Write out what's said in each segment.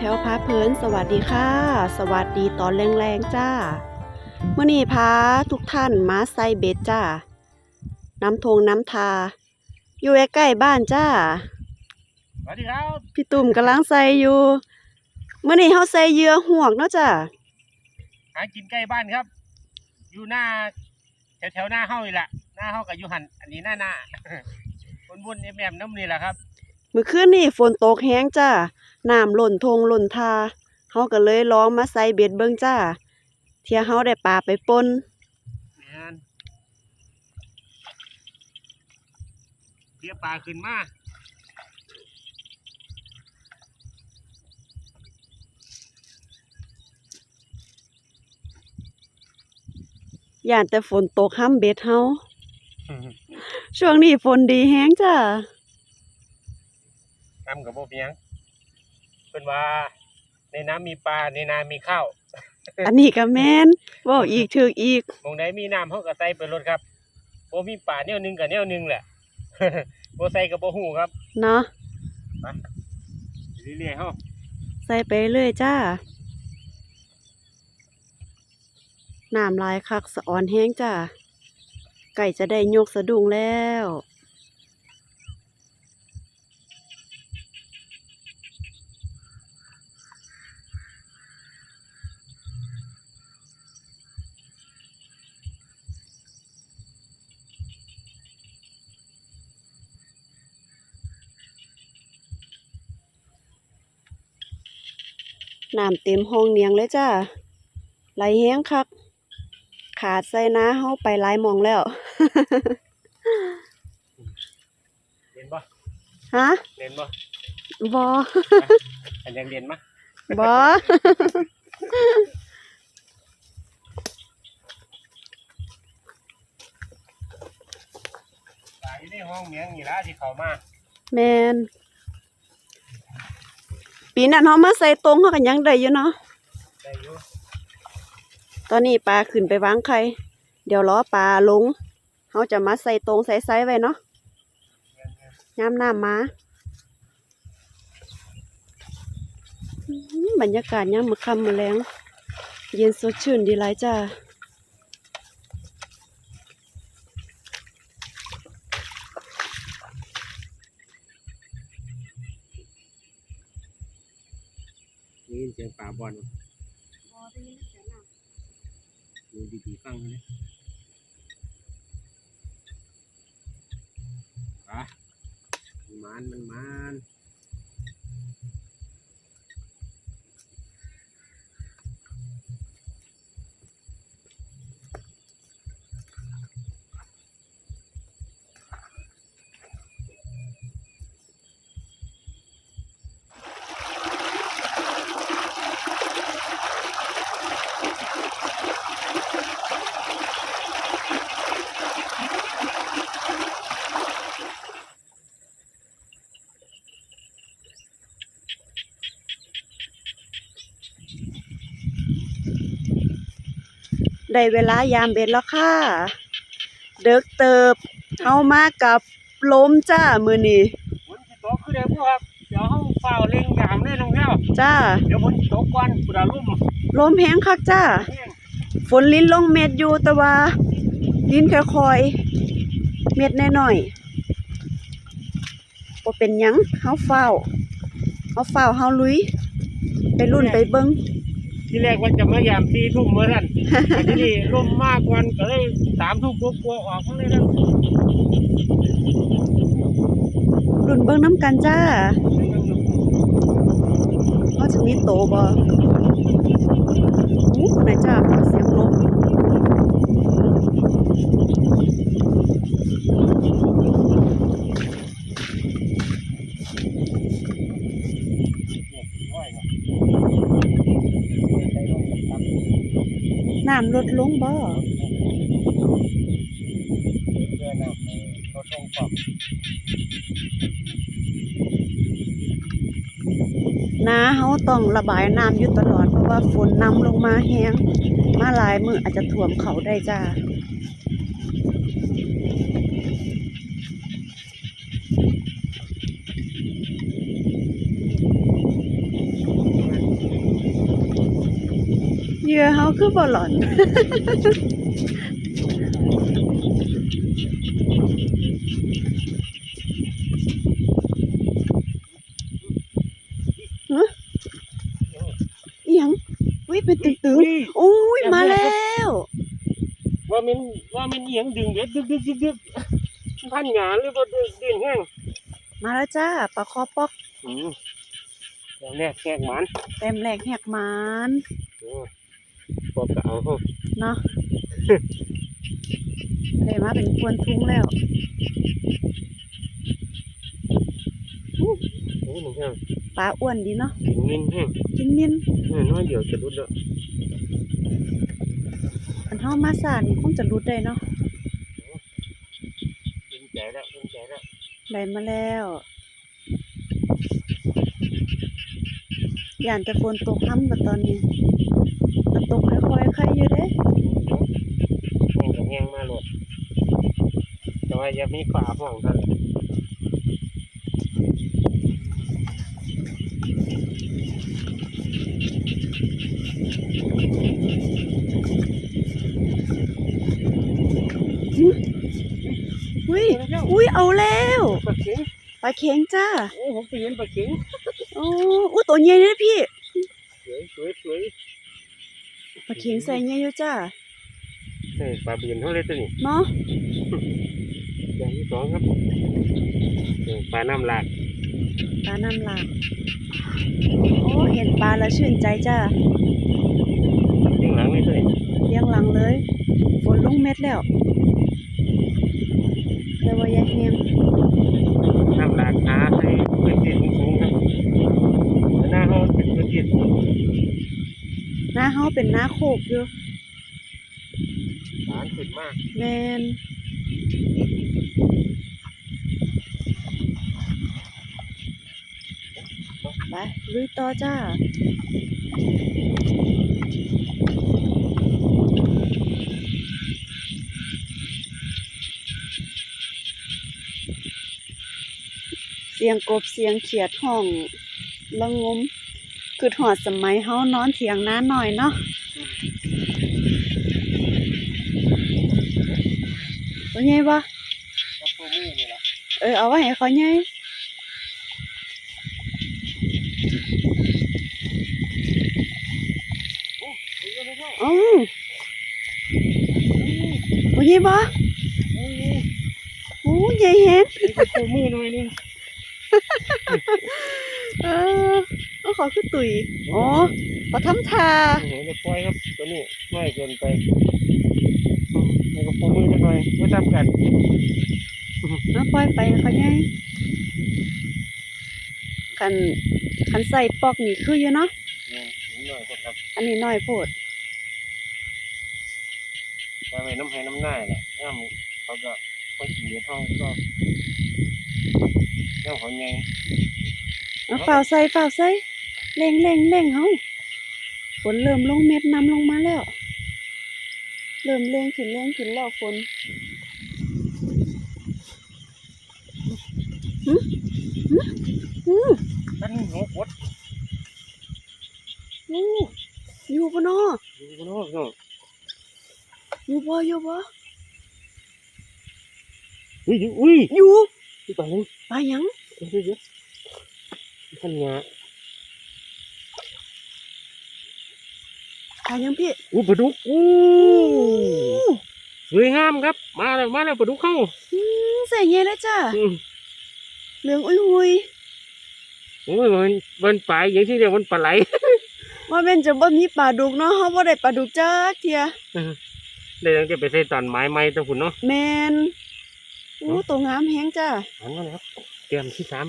ตุ่มแพ้วพาเพลินสวัสดีค่ะ สวัสดีตอนแรงๆจ้าเมื่อนี้พาทุกท่านมาใส่เบ็ดจ้าน้ำทงน้ำทา อยู่ใกล้ๆบ้านจ้าสวัสดีครับพี่ตุ่มกำลังใส่อยู่เมื่อนี้เฮาใส่เหยื่อหวกเนาะจ้าหากินใกล้บ้านครับ อยู่หน้าแถวแถวๆหน้าเฮ้านี่แหละหน้าเฮ้ากับยูหันอันนี้หน้าหน้าบนบนๆแอมๆน้ำนี่แหละครับเมื่อคืนนี้ฝนตกแห้งจ้าน้ำหล่นทงหล่นทาเฮาก็เลยลองมาใส่เบ็ดเบิ่งจ้า เที่ยเฮาได้ปลาไปปนงานเรียปลาขึ้นมาย่านแต่ฝนตกห้ามเบ็ดเฮาช่วงนี้ฝนดีแฮงจ้า ทำกับโบเพียงเป็นว่า ในน้ำมีปลาในนามีข้าวอันนี้ก็แม่นเว้าอีกถึกอีกหมองใดมีน้ำเขาก็ใส่ไปรถครับโบมีปลาแนวหนึงกับแนวหนึงแหละโบใส่กับโบหูครับ เนาะเรื่อยๆเฮาใส่ไปเรื่อยจ้าน้ำลายคักสะออนแห้งจ้าไก่จะได้ยกสะดุ้งแล้ว น้ำเต็มห้องเนียงเลยจ้าไหลแห้งคัก ขาดใส่น้าเฮาไปหลายหมองแล้วเรียนบ่ฮะเรียนบ่บออันยังเรียนมะบอปลาอยู่ในห้องเมียงนี่ละที่เขามา แมน ปีนั้นเฮามาใส่ตรงเฮากันยังได้อยู่เนาะได้อยู่ตอนนี้ปลาขึ้นไปวางไข่เดี๋ยวรอปลาลงเฮาจะมาใส่ตรงใส่ไซไว้เนาะยามน้ำมาอื้อหือบรรยากาศยามมื้อค่ำมือแลงเย็นสดชื่นดีหลา ยจ้าได้ยินเสียงปลาบอลดูดีๆฟังนะอะมันมันมัน ได้เวลายามเบ็ดแล้วค่ะ เด็กเติบเฮามากับลมจ้ามื้อนี้ฝนสิตกคือได้พวกครับเดี๋ยวเฮาเฝ้าเล็งยามเลยน้องแก้วจ้า เดี๋ยวฝนสิตกก่อนกูดาลุ่มลมแห้งคักจ้าแห้งฝนลิ้นลงเม็ดอยู่แต่ว่าลิ้นค่อยๆเม็ดน้อยๆบ่เป็นหยังเฮาเฝ้าเฮาเฝ้าเฮาลุย ไปรุ่นไปเบิ่ง ที่แรกว่าจะมายามสี่ทุ่มเมื่อนั้นแต่ที่นี่ลมมากกวันก็เลยสามทุ่มกลัวๆออกข้างในนั้นรุ่นเบิ่งน้ำกันจ้าเฮาจะมีโตบ่อู้คนไหนจ้า ฟังเสียงลมน้ำลดลงบ่นาเขาต้องระบายน้ำอยู่ตลอดเพราะว่าฝนน้ำลงมาแห้งมาหลายมืออาจจะท่วมเขาได้จ้า เหยื่อเฮาคือบ่หล่อนฮะอิหยังอุ้ยเป็นตึงตึงๆอุ้ยมาแล้ว ว่ามันว่ามันเอียงดึงเด็ดดึกดึกดึกดึกพันหงาหรือว่าดึงดึงแห้งมาแล้วจ้าปลาคอปอกอืมแล้วแรกแขกหมันเต็มแหลกแหกหมานโอ้ปอกกะ เอาเฮาเนาะได้มาเป็นควนทุ้งแล้วโอ้หนึ่งแห้งปลาอ้วนดีเนาะถึงนินแห้งกินมินแน่น้อยเดียวจะรุดแล้วอันเฮามาสานี่คงจะรุดได้เนาะภูมิใจแล้วภูมิใจแล้วได้มาแล้วย่านแต่ฝนตกค่ำกว่าตอนนี้มัน ตกค่อยๆใครอยู่เด้แห้งกับแห้งมาโลดแต่ว่าอย่ามีฝาห้องเท่านั้นอุ้ยอุ้ยเอาแล้วปลาเข็งปลาเข็งจ้า โอ้ผมไปเห็นปลาเข็ง โอ้อู้ตัวใหญ่เลยพี่ สวยสวยสวย ปลา เข็งใส่ใหญ่อยู่จ้าเออปลาเบียนเท่าไรตัวนี้เนาะอย่างที่สองครับเออปลาน้ำหลากปลาน้ำหลากโอ้เห็นปลาแล้วชื่นใจจ้าข้างหลังนี่ตัวนี้เลี้ยงหลังเลยฝนลงเม็ดแล้วแต่ว่าอย่าแห้งน้ำหลากหาให้พื้นที่สูงๆครับหน้าห้องเป็นพื้นที่สูง หน้าเฮาเป็นหน้าโคกอยู่ฐานขึ้นมากแมนไปลุยต่อจ้าเสียงกบเสียงเขียดห้องละงม คือหอดสมัยเฮานอนเถียงน้าหน่อยเนาะตัวใหญ่ปะก็ตัวมือนี่แหละเออเอาไว้ให้เขาใหญ่เอ้าตัวใหญ่ปะโอ้ใหญ่เห็นตัวมือหน่อยนึงเออ เอาขอขึ้นตุยอ๋อขอทำทาโอ้โหจะปล่อยครับตัวนี้ไม่เกินไปแล้วก็ตัวมือจะหน่อยไม่ทำกันเอาปล่อยไปให้เขาใหญ่คันคันใส่ปอกนี่คืออยู่เนาะเนี่ยนิดหน่อยก็ครับ อันนี้น้อยโพดไปไว้น้ำให้น้ำหน้าแหละน้ำเขาก็คนกินเนื้อท้องก็น้ำหอยไงเอาฝ่าวใส่ฝ่าวใส่ เร่งเร่งเร่งเฮาฝนเริ่มลงเม็ดน้ำลงมาแล้ว เริ่มเร่งขึ้นเร่งขึ้นแล้วฝนหึหึหึนั่นหัวกดอู้อยู่ปะเนาะดูกันเนาะเนาะอยู่บ่อยู่บ่อุ้ยอุ้ยอยู่ที่ไปยังไปหยังเดี๋ยวเดี๋ยวขันงา ไปหยังพี่อู้ปลาดุกอู้อู้สวยงามครับ มาแล้วมาแล้วปลาดุกเข้าอืมใส่เงี้ยเลยจ้าอืมเหลืองอุ้ยหุยโอ้ยมันมันปลายอย่างที่เรียกมันปลาไหลว่าเป็นจะบ่มีปลาดุกเนาะเฮาบ่ได้ปลาดุกจักเที่ยได้ยังจะไปใส่ตอนไม้ไม้ตั้งฝุ่นเนาะแมนอู้ตัวงามแฮงจ้าอันนั้นนะครับเตรียมที่สาม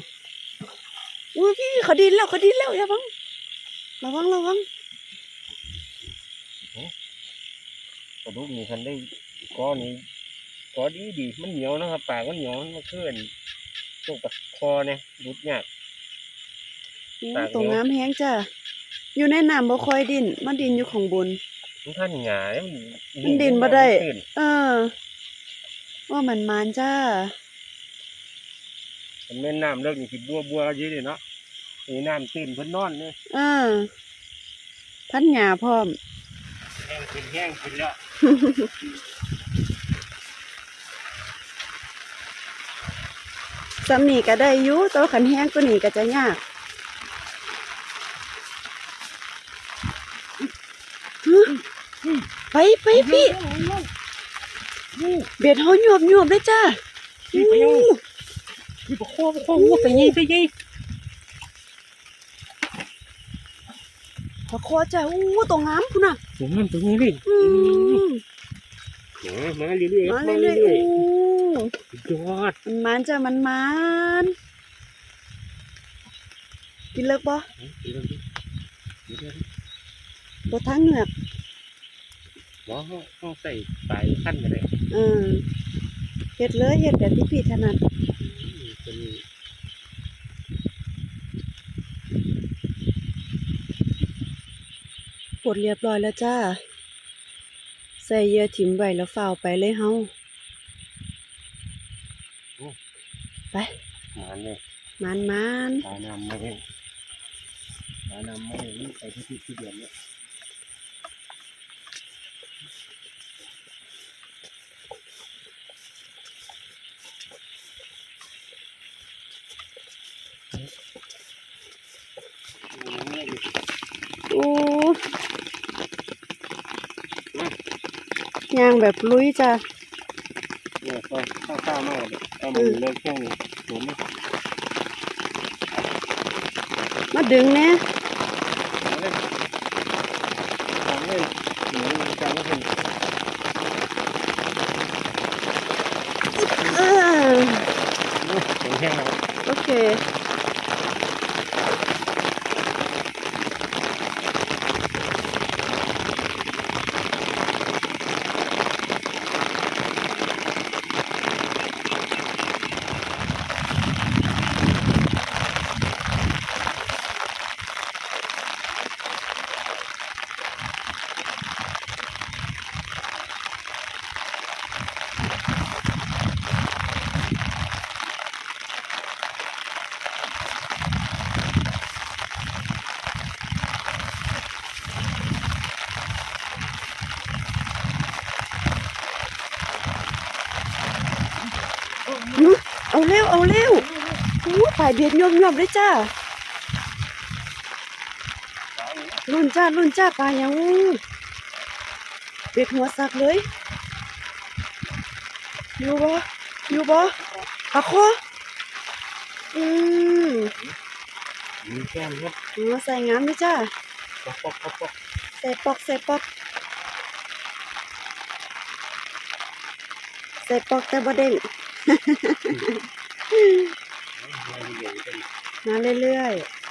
อุ้ยพี่เขาดินแล้วเขาดินแล้วอย่าบังระวังระวัง ปลาดุกนี่คันได้ก้อนนี้ก้อดีดีมันเหนียวนะครับปากมันเหนียวมันเคลื่อนตกปากคอเนี่ยรุดยากอู้ปากตัวเดียวงามแฮงจ้าอยู่ในน้ำบ่ค่อยดินมันดินอยู่ข้างบนมันท่านหงายมันมันดินบ่ได้ขึ้นเออว่ามันมานจ้ามันแม่นน้ำเลิกนี่สิบัวบัวๆอยู่เลยเนาะนี่น้ำตื้นเพิ่นนอนเนี่ยเออพันหญ้าพร้อมเป็นแห้งเป็นแล้ว สำนีก็ได้อยู่แตัวาขันแห้งตัวนี้ก็จะยากฮึไปไปพี่เบ็ดเขาหยวบหยวบเลยจ้าพี่ไปยังพี่ประคองประคองวัวไปยี่ไปยี่ปลาคอจ้าอู้ตัวงามคุณน่ะถึงนั่นตรงนี้เลยอื มมามาเรื่อยๆมามาเรื่เรื่ออยยๆอู้ๆยอดมันมันจ้ามันมันกินเลิกบ่บ่ทั้งเหงือกว้าวต้องใส่ปลายขั้นกันเลยเออเฮ็ดเลยเฮ็ดแบบที่พี่ถนัดเป็นปลดเรียบร้อยแล้วจ้าใส่เหยื่อถิ่มไว้แล้วฝ้าวไปเลยเฮาไปหมันเลยมันมันปลานำมาเองปลานำมาเองไปที่ที่เดียวเนี่ยอู้ ย่างแบบลุยจ้าเนี่ยก็ข้าวข้าวมากเลยเอามันเลิกแค่นี้ผมไม่มาดึงแหน่เอาเลยเอาเลยหนูจำไม่เป็น เออ เป็นแห้งแล้ว โอเค เอาเร็ว เอาเร็ว ฝ่ายเบียดยมยมเลยจ้ารุ่นจ้ารุ่นจ้าปลาอยังอู้เบ็ดหัวสักเลย อยู่บ่อยู่บ่ปลาคออืมแก้มครับหัวใส่งามเลยจ้าปอกปอกปอกใส่ปอกใส่ปอกใส่ปอกแต่บ่เด้ง มาเรื่อยๆ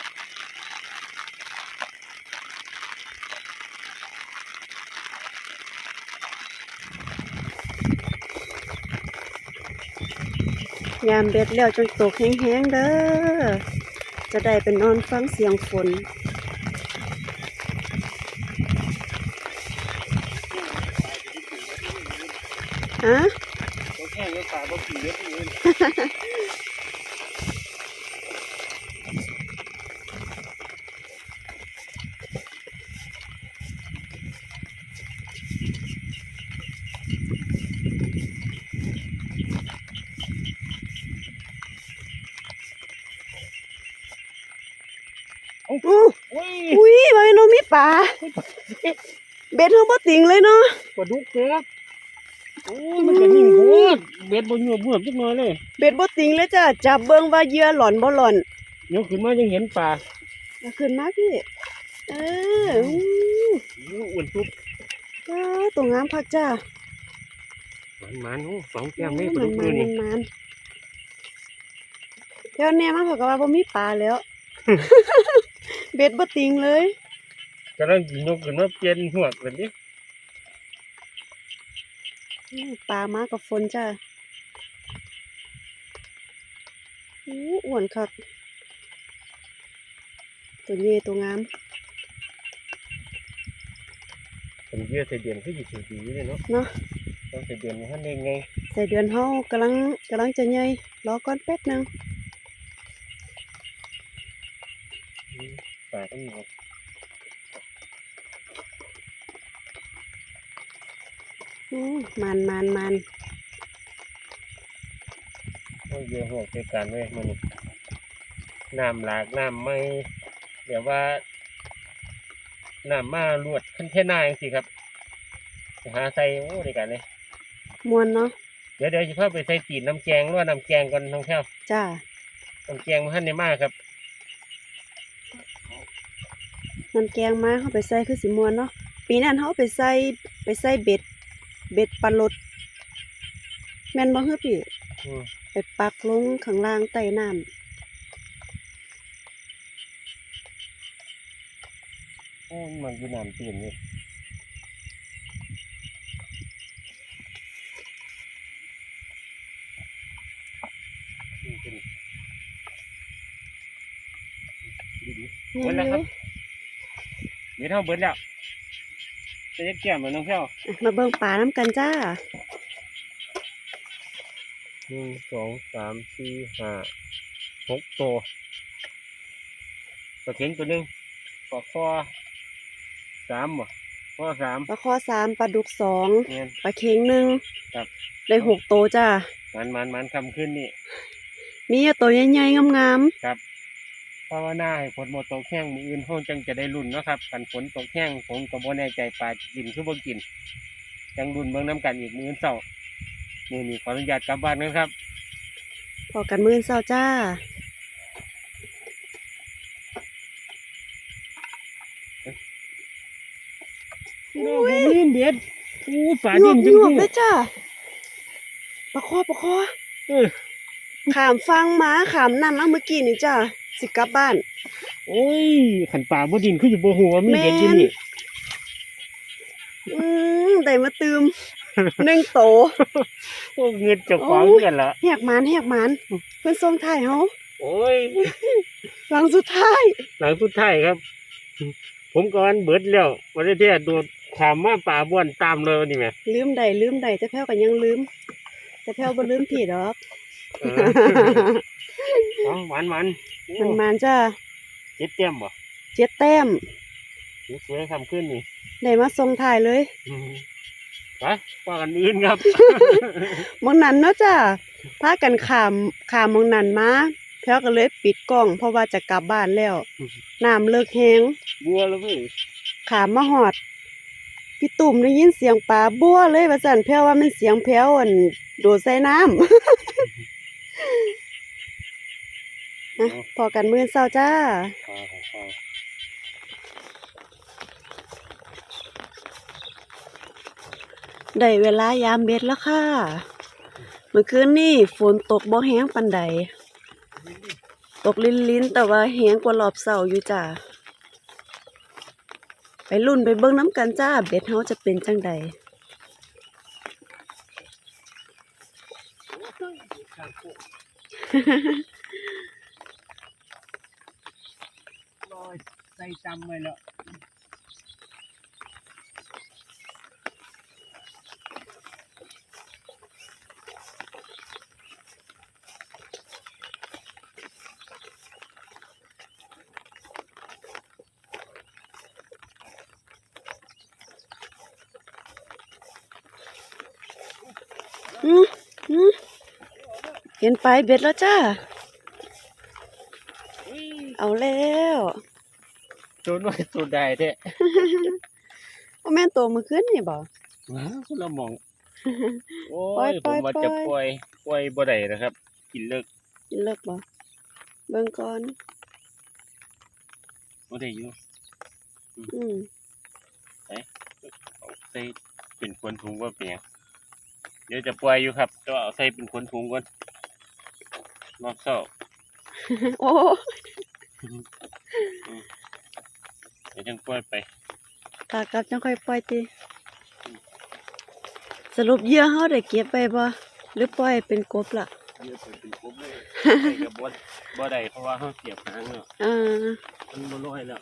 ยามเบ็ดแล้วจนตกแห้งๆเด้อ จะได้เป็นนอนฟังเสียงฝน ฮะตัวแห้งแล้วปลาบ่กินเยอะเลย อู้อุ้ยอุ้ยไว้น้องมีปลาเบ็ดเฮาบ่ติงเลยเนาะปลาดุกครับโอ้ยมันก็นิ่งโคตรเบ็ดบนหยวบหยวบจักหน่อยเลย เบ็ดบ่ติงเลยจ้ะจับเบิ่งว่าเหยื่อหล่อนบ่หล่อนยกขึ้นมายังเห็นปลาเอาขึ้นมาพี่เอออู้โอ้อ้วนทุบว้าวตัวงามคักจ้า มันมันโอ้สองแก้มไม่ปลุกเลยนนี่มันเดี๋ยวแน่มาเขาก็ว่าบ่มีปลาแล้ว เบ็ดบ่ติงเลยกำลังกินยกขึ้นมาเปลี่ยนหัวกแบบนี้ปลามากับฝนจ้าอู้อ้วนคักตัวเย่ตัวงามเป็นเยื่อใส่เดือนก็อยู่ถึงปีเลยเนาะเนาะ ต้องใส่เดือนมันเองไงใส่เดือนเฮากำลังกำลังจะใหญ่รอก่อนแป๊บหนึงปลาต้องมีอู้มันมันมันโอ้ยเยอะหกเกี่กันเว้ยมันนี่น้ำหลากน้ำไม่เดี๋ยวว่าน้ำมาลวดขึ้นแค่หน้าเองสิครับไปหาใส่โอ้ดีกันเลย มวนเนาะเดี๋ยวเดี๋ยวจะพาไปใส่ตีนน้ำแกงหรือว่าน้ำแกงก่อนน้องแก้วจ้าน้ำแกงมันทันได้มากครับน้ำแกงมาเขาไปใส่คือสิมวนเนาะปีนั้นเขาไปใส่ไปใส่เบ็ด เบ็ดปลาลดแม่นบ่เฮือพี่อืมไปปักลงข้างล่างใต้น้ำโอ้ยมันคือน้ำตีนนี่นี่เป็นดีดี แม่น เบิดแล้วอครัยู่บเดี๋ยวเท่าเบิดแล้วจะได้แก้มเหมือนน้องแก้วอะมาเบิ่งปลาน้ำกันจ้าหนึ่งสองสามสี่ห้าหกตัวปลาเข็งตัวหนึ่งปลาคอสามบ่คอสามปลาคอสามปลาดุกสองเงี้ยปลาเค็งหนึ่งครับ ได้หกโตวจ้า มันมันมันคำขึ้นนี่ มีแต่ตัวใหญ่ๆงามครับ ภาวนาให้ฝนหมดตกแห้งมืออื่นห้องจังจะได้รุ่นเนาะครับกันฝนตกแห้งผมก็บ่แน่ใจปลาจะกินคือบ่กินจังรุ่นเบิ่งน้ำกันอีกมืออื่นเศร้ามือนี้ขออนุญาตกลับบ้านนะครับๆพอกันมื้อเช้าจ้าโอ้โหลื่นเด็ดอู้ปลาหยวดิ้บนหจยวบริงเลยจ้าปลาคอปลาคอๆเออขามฟังหมาขามนั่นแล้วเมื่อกี้นี่จ้า สิกลับบ้านโอ้ยขันปลาบ่ดินคืออยู่บ่หัวมีเด็ดอยู่นี่อืมได้มาตืมหนึ่งโตโอ้เงินเจ้าของโอ้ยเงินละแหกหมันแหกหมันเพื่อนส่งถ่ายเฮาโอ้ยหลังสุดท้าย หลังสุดท้ายครับ ผมก่อนเบิดแล้ววันนี้ที่โดดขามมาป่าบ้วนตามเลยวันนี้แหม่ลืมใดลืมใดจะแพ้วกันยังลืมจะแพ้วบ่ลืมพี่ดอกเออเอาหวาน มันโอ้มันมันจ้าเจ็ดเต็มบ่เจ็ดแต้มสวยๆทำขึ้นนี่ได้มาส่งถ่ายเลยอืมไปว่ากันอื่นครับหมองนั้นเนาะจ้าพากันขามขามหมองนั้นมาแพ้วก็เลยปิดกล้อง เพราะว่าจะกลับบ้านแล้วน้ำเลิกแห้งบัวแล้วเว้ยขามมาหอดพี่ตุ่มได้ยินเสียงปลาบัวเลยว่าสั่นแพ้วว่ามันเสียงแพ้วอันโดดใส่น้ำ นะพอกันมื้อเช้าจ้าอ่าอ่าได้เวลายามเบ็ดแล้วค่ะ เมื่อคืนนี่ฝนตกบ่แห้งปานใด ตกลินลินๆแต่ว่าแห้งกว่ารอบเสาอยู่จ้าไปรุ่นไปเบิ่งน้ำกันจ้า เบ็ดเฮาจะเป็นจังใด ลอย ใส่จำไว้แล้วอืออือเห็นปลายเบ็ดแล้วจ้า เอาแล้ว ตัวน้อยตัวใดเด้ว่าแม่นโตเมื่อคืนนี่บ่ ว้าวคนละหมอง โอ้ปล่อยยปผล่อมยว่าปล่อยจะปล่อยปล่อยบ่ได้นะครับ กินเลิกกินเลิกบ่เบิ่งก่อน บ่ได้อยู่อืมเอาใส่เป็นขวนถุงว่าเป็นหยังเดี๋ยวจะปล่อยอยู่ครับก็เอาใส่เป็นขวนถุงก่อนรอบเช้า โอ้ เดี๋ยวจังปล่อยไปตากลับจังค่อยปล่อยติสรุปเหยื่อเฮาได้เก็บไว้บ่หรือปล่อยเป็นกบล่ะเดี๋ยวไปเป็นกบเลยใส่กับบ่บ่ได้เพราะว่าเฮาเสียบหางแล้วอ่ามันบ่ลอยแล้ว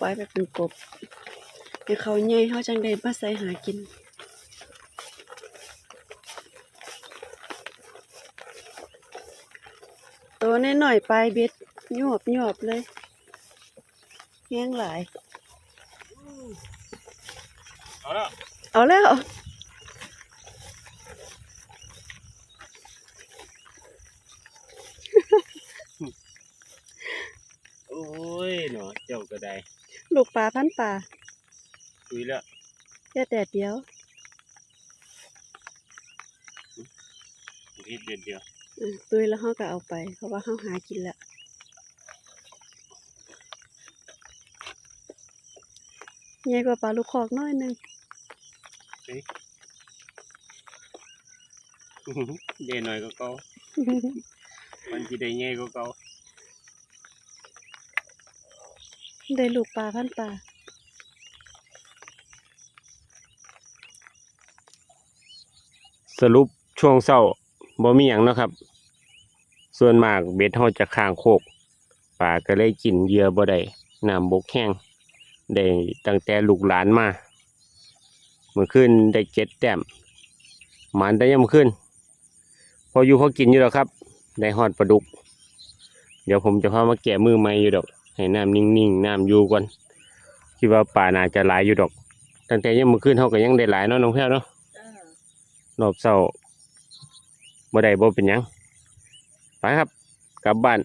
ปล่อยไปเป็นกบให้เขาใหญ่เฮาจังได้มาใส่หากินตัวน้อยๆปลายเบ็ด หยวบหยวบเลยแห้งหลาย เอาแล้ว เอาแล้วโอ้ยเนาะเจ้าก็ได้ ลูกปลาพันปลาคุยแล้วแค่แต่เดียวเฮ็ดเด็ดเดียวอืมตุยแล้วเฮาก็เอาไป เพราะว่าเฮาหากินแล้ว ใหญ่กว่าปลาลูกคอกน้อยหนึงเด่หน่อยก็เก่ามันสิได้ใหญ่ก็เก่าได้ลูกปลาพันปลาสรุปช่วงเช้าบ่มีหยังเนาะครับ ส่วนมากเบ็ดเฮาจะค้างโคกปลาก็เลยกินเหยื่อบ่ได้น้ำบกแห้ง ได้ตั้งแต่ลูกหลานมาเมื่อคืนได้เจ็ดแต้มหมานแต่ยามคืนพออยู่พอกินอยู่แล้วครับได้ฮอดปลาดุก เดี๋ยวผมจะพามาแกะมือใหม่อยู่ดอก ให้น้ำนิ่งๆน้ำอยู่ก่อนคิดว่าป่าน่าจะหลายอยู่ดอก ตั้งแต่ยังเมื่อคืนเขาก็ยังได้หลายเนาะน้องแพ้วเนาะรอบเช้าบ่ได้บ่เป็นหยังไปครับ กลับบ้าน